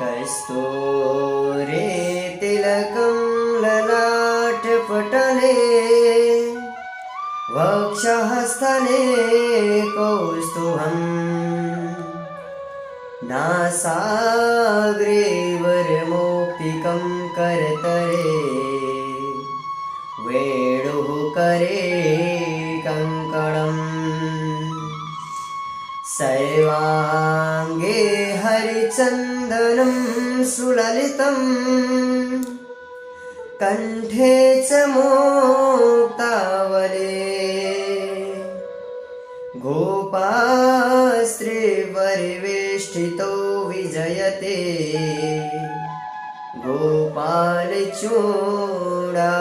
कस्तूरे तिलकं ललाटपटले वक्षःस्थले कौस्तुभम् नासाग्रे वरमौक्तिकं करतरे वेणुः करे कङ्कणम् सर्वाङ्गे हरिचन्दनं सुललितम्। कण्ठे च मोक्तावले। गोपास्त्रीपरिवेष्टितो विजयते। गोपालचूडा